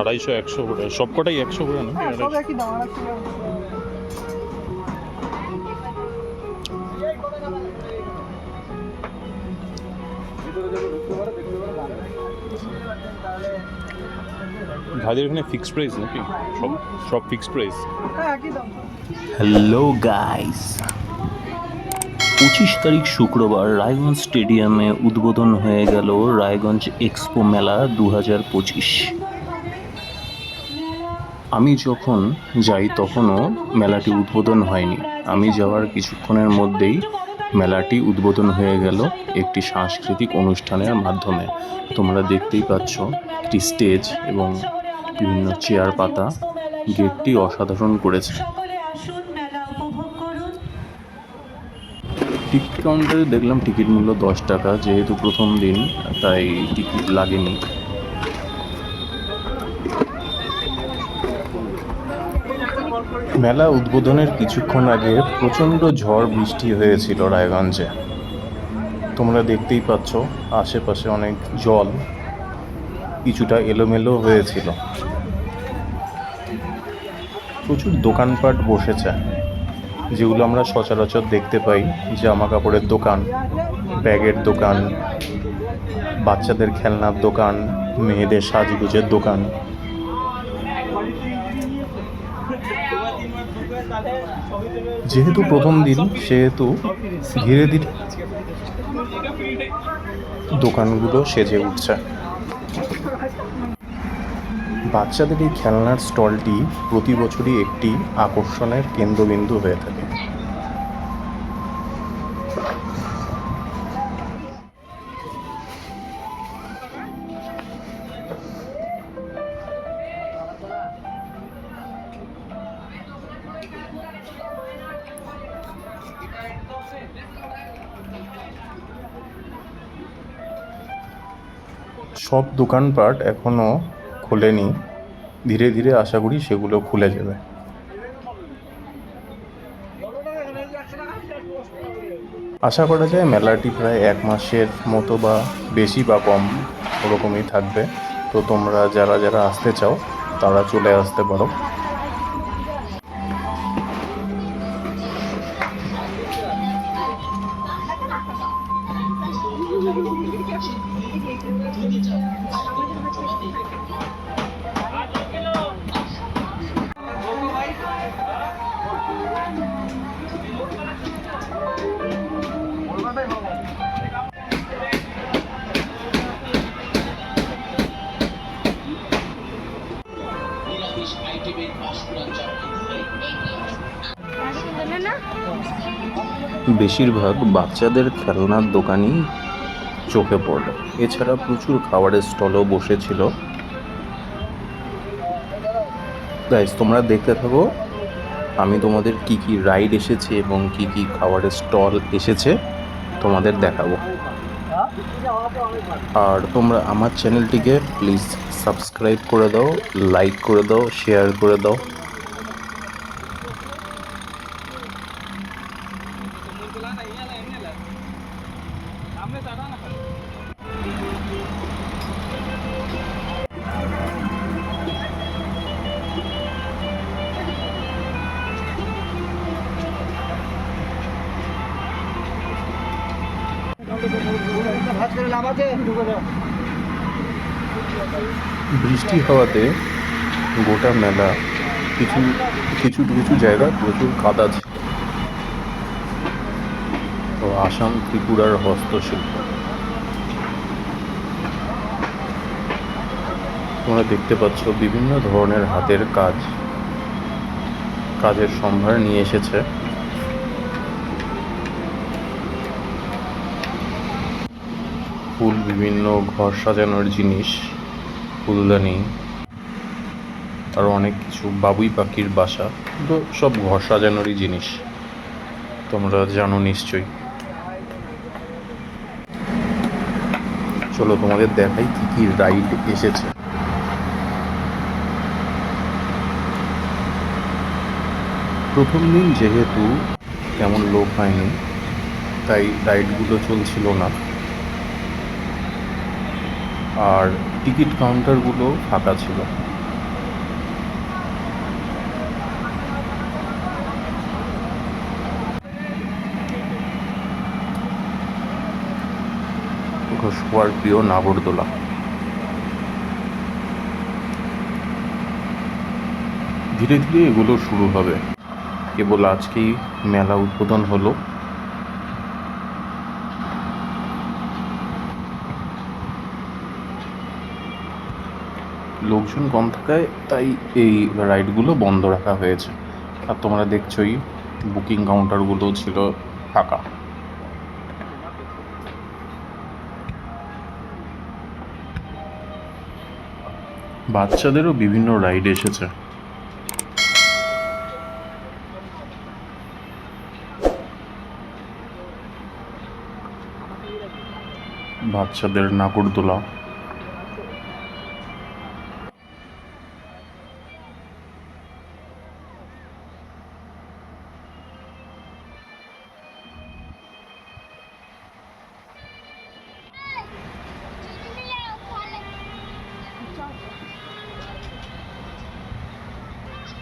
আড়াইশো একশো করে। সব কটাই একশো করে না? হ্যাঁ ভাইদের এখানে ফিক্সড প্রাইস নাকি? সব সব ফিক্সড প্রাইস হ্যাঁ হ্যালো গাইস পঁচিশ তারিখ শুক্রবার রায়গঞ্জ স্টেডিয়ামে উদ্বোধন হয়ে গেল রায়গঞ্জ এক্সপো মেলা দু হাজার পঁচিশ। আমি যখন যাই তখনও মেলাটি উদ্বোধন হয়নি। আমি যাওয়ার কিছুক্ষণের মধ্যেই মেলাটি উদ্বোধন হয়ে গেল একটি সাংস্কৃতিক অনুষ্ঠানের মাধ্যমে। তোমরা দেখতেই পাচ্ছ একটি স্টেজ এবং বিভিন্ন চেয়ার পাতা। গেটটি অসাধারণ করেছে। টিকিট কাউন্টারে দেখলাম টিকিট মূল্য দশ টাকা, যেহেতু প্রথম দিন, তাই টিকিট লাগেনি। মেলা উদ্বোধনের কিছুক্ষণ আগে প্রচণ্ড ঝড় বৃষ্টি হয়েছিল রায়গঞ্জে। তোমরা দেখতেই পাচ্ছ, আশেপাশে অনেক জল কিছুটা এলোমেলো হয়েছিল। প্রচুর দোকানপাট বসেছে। যেগুলো আমরা সচরাচর দেখতে পাই জামা কাপড়ের দোকান, ব্যাগের দোকান, বাচ্চাদের খেলনার দোকান, মেয়েদের সাজগুজের দোকান। যেহেতু প্রথম দিন, সেহেতু ধীরে ধীরে দোকানগুলো সেজে উঠছে। বাচ্চাদের এই খেলনার স্টলটি প্রতি বছরই একটি আকর্ষণের কেন্দ্রবিন্দু হয়ে থাকে। সব দোকানপাট এখনও খোলেনি, ধীরে ধীরে আশা করি সেগুলো খুলে যাবে। আশা করা যায় মেলাটি প্রায় এক মাসের মতো বা বেশি বা কম ওরকমই থাকবে। তো তোমরা যারা যারা আসতে চাও, তারা চলে আসতে পারো। বেশিরভাগ বাচ্চাদের খেলনার দোকানই চোখে পড়ল। এছাড়া প্রচুর খাবারের স্টলও বসেছিল। গাইজ তোমরা দেখতে থাকো, আমি তোমাদের কি কি রাইড এসেছে এবং কি কি খাবারের স্টল এসেছে, তোমাদের দেখাবো। আর তোমরা আমার চ্যানেলটিকে প্লিজ সাবস্ক্রাইব করে দাও লাইক করে দাও শেয়ার করে দাও। বৃষ্টি হওয়াতে গোটা মেলা, কিছু কিছু কিছু জায়গা প্রচুর কাদা ছিল। তো আসাম ত্রিপুরার হস্তশিল্প। তোমরা দেখতে পাচ্ছ বিভিন্ন ধরনের হাতের কাজ। কাজের সম্ভার নিয়ে এসেছে। ফুল, বিভিন্ন ঘর সাজানোর জিনিস, ফুলদানি আরও অনেক কিছু, বাবুই পাখির বাসা, তো সব ঘর সাজানোরই জিনিস। তোমরা জানো নিশ্চয়ই। চলো তোমাদের দেখাই কি কি রাইড এসেছে। প্রথম দিন যেহেতু তেমন লোক হয়নি, তাই রাইডগুলো চলছিল না। আর টিকিট কাউন্টারগুলো ফাঁকা ছিল। ঘোষওয়ার প্রিয় নাগরদোলা। ধীরে ধীরে এগুলো শুরু হবে। কেবল আজকেই মেলা উদ্বোধন হলো। লোকজন কম থাকায় তাই এই রাইডগুলো বন্ধ রাখা হয়েছে। আর তোমরা দেখছোই, বুকিং কাউন্টারগুলো ছিল ফাঁকা। বাচ্চাদেরও বিভিন্ন রাইড এসেছে। বাচ্চাদের নাগরদোলা।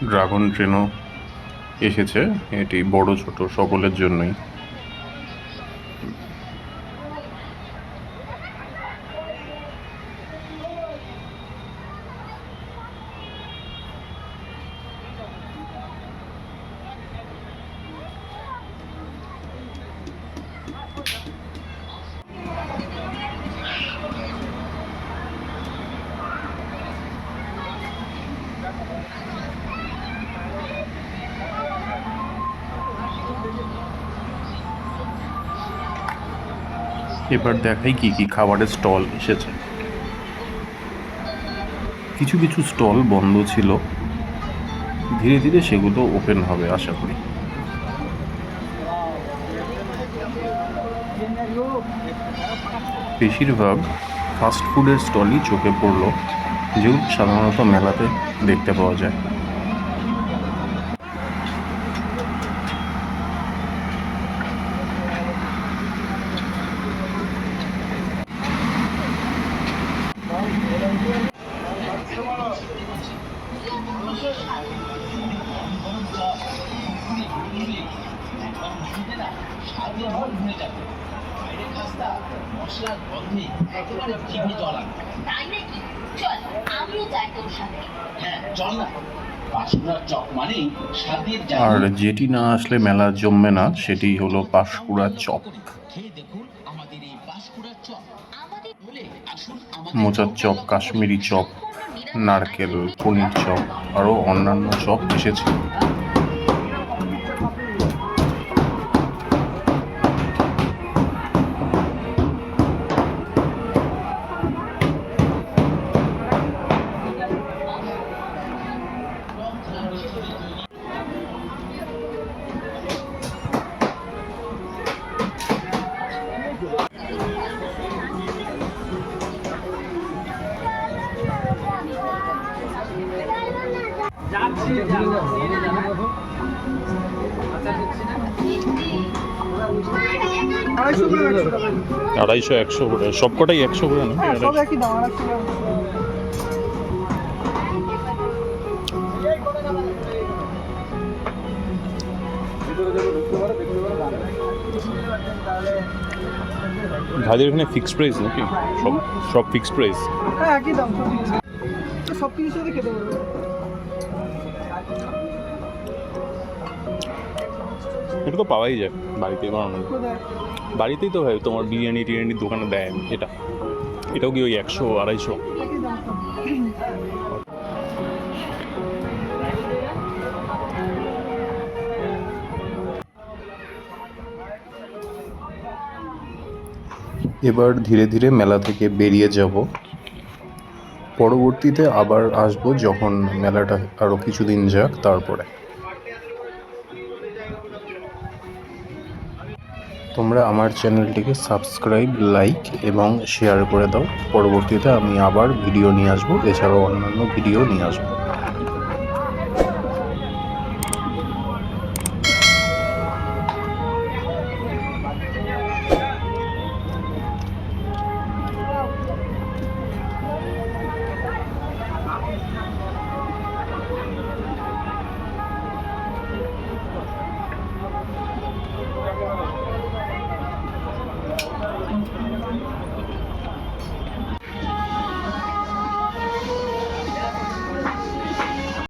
ড্রাগন ট্রেনও এসেছে। এটি বড় ছোট সকলের জন্যই। এবার দেখাই কি কি খাবারের স্টল এসেছে। কিছু কিছু স্টল বন্ধ ছিল। ধীরে ধীরে সেগুলো ওপেন হবে, আশা করি। বেশিরভাগ ফাস্ট ফুডের স্টলই চোখে পড়ল, যেগুলো সাধারণত মেলাতে দেখতে পাওয়া যায়। একেবারে জল তাই নাকি? চল আমিও যাই তোর সাথে। হ্যাঁ চল না। আর যেটি না আসলে মেলা জমবে না সেটি হলো পাঁশকুড়া চপ খেয়ে দেখুন আমাদের এই বাঁশকুড়ার চক। আমাদের বলে আসুন আমাদের মোচার চপ কাশ্মীরি চপ নারকেল পনির চপ আরও অন্যান্য চপ এসেছে। আড়াইশো একশো করে। সবকটাই একশো করে না হ্যাঁ ভাইদের এখানে ফিক্সড প্রাইস নাকি? সব সব ফিক্সড প্রাইস হ্যাঁ একই দাম সব কিছু সাথে খেতে পারবে এটা তো পাওয়াই যায় বাড়িতে বানানো বাড়িতেই তো হয়, তোমার বিরিয়ানি টিরিয়ানির দোকানে দেয়, এটা। এটাও কি ওই একশো, আড়াইশো? এবার ধীরে ধীরে মেলা থেকে বেরিয়ে যাব। পরবর্তীতে আবার আসব যখন মেলাটা আরও কিছুদিন যাক তারপরে। তোমরা আমার চ্যানেলটিকে সাবস্ক্রাইব, লাইক এবং শেয়ার করে দাও। পরবর্তীতে আমি আবার ভিডিও নিয়ে আসব, এছাড়াও অন্যান্য ভিডিও নিয়ে আসব।